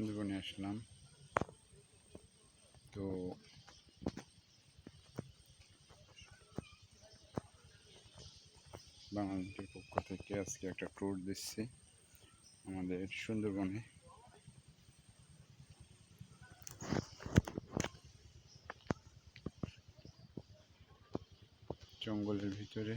সুন্দরবনে আসলাম। তো বাংলাদেশের পক্ষ থেকে আজকে একটা ট্যুর দিচ্ছি আমাদের সুন্দরবনে। জঙ্গলের ভিতরে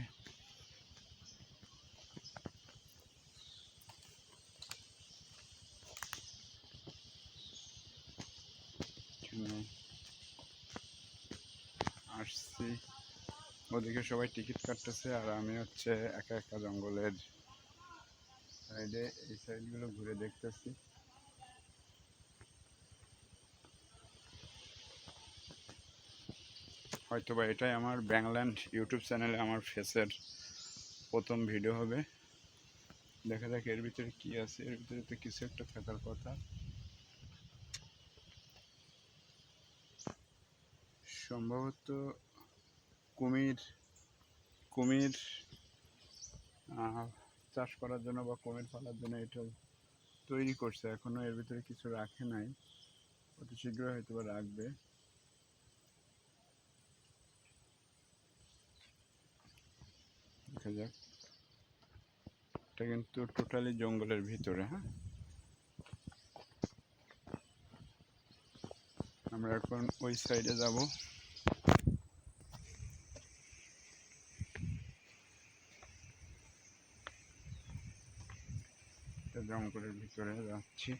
আসছি। ওদিকে সবাই টিকিট কাটতেছে আর আমি হচ্ছে একা একা জঙ্গলের সাইডে এই সাইডগুলো ঘুরে দেখতেছি। হয়তো বা এটাই আমার ব্যাংল্যান্ড ইউটিউব চ্যানেলে আমার ফেসের প্রথম ভিডিও হবে। দেখা যাক এর ভিতরে কি আছে, এর ভিতরে তো কিছু একটা থাকার কথা। সম্ভবত কুমির কুমির চাষ করার জন্য বা কুমির ফেলার জন্য এটা তৈরি করছে। এখনও এর ভিতরে কিছু রাখে নাই। অতি শীঘ্রই হয়তো বা রাখবে। দেখা যাক। এটা কিন্তু টোটালি জঙ্গলের ভিতরে হ্যাঁ? আমরা এখন ওই সাইডে যাব। জঙ্গলের ভিতরে যাচ্ছি।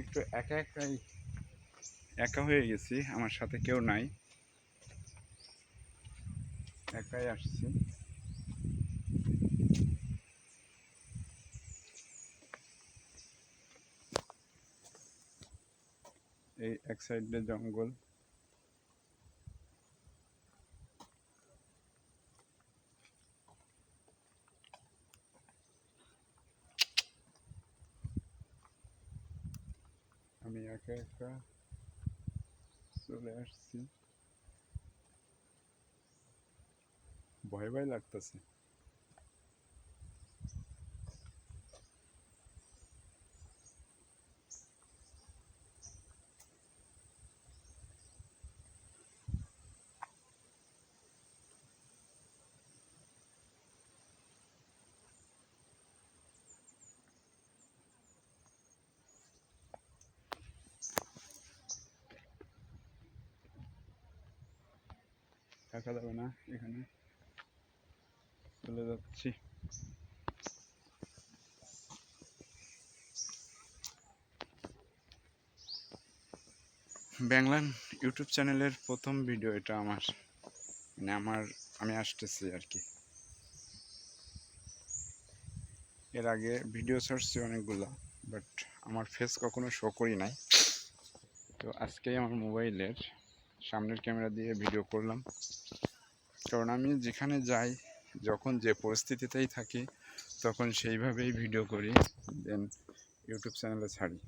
একটু একা একাই একা হয়ে গেছি, আমার সাথে কেউ নাই। একাই আসছি। এই এক সাইডে জঙ্গল। আমি একা একা চলে আসছি ভয় ভয় লাগতেছে। থাকা যাবে না এখানে। চলে যাচ্ছি। ব্যাংলান ইউটিউব চ্যানেলের প্রথম ভিডিও এটা আমার। মানে আমার, আমি আসতেছি আর কি। এর আগে ভিডিও ছাড়ছি অনেকগুলো, বাট আমার ফেস কখনো শো করি নাই। তো আজকেই আমার মোবাইলের সামনের ক্যামেরা দিয়ে ভিডিও করলাম। কারণ আমি যেখানে যাই, যখন যে পরিস্থিতিতেই থাকি, তখন সেইভাবেই ভিডিও করি, দেন ইউটিউব চ্যানেলে ছাড়ি।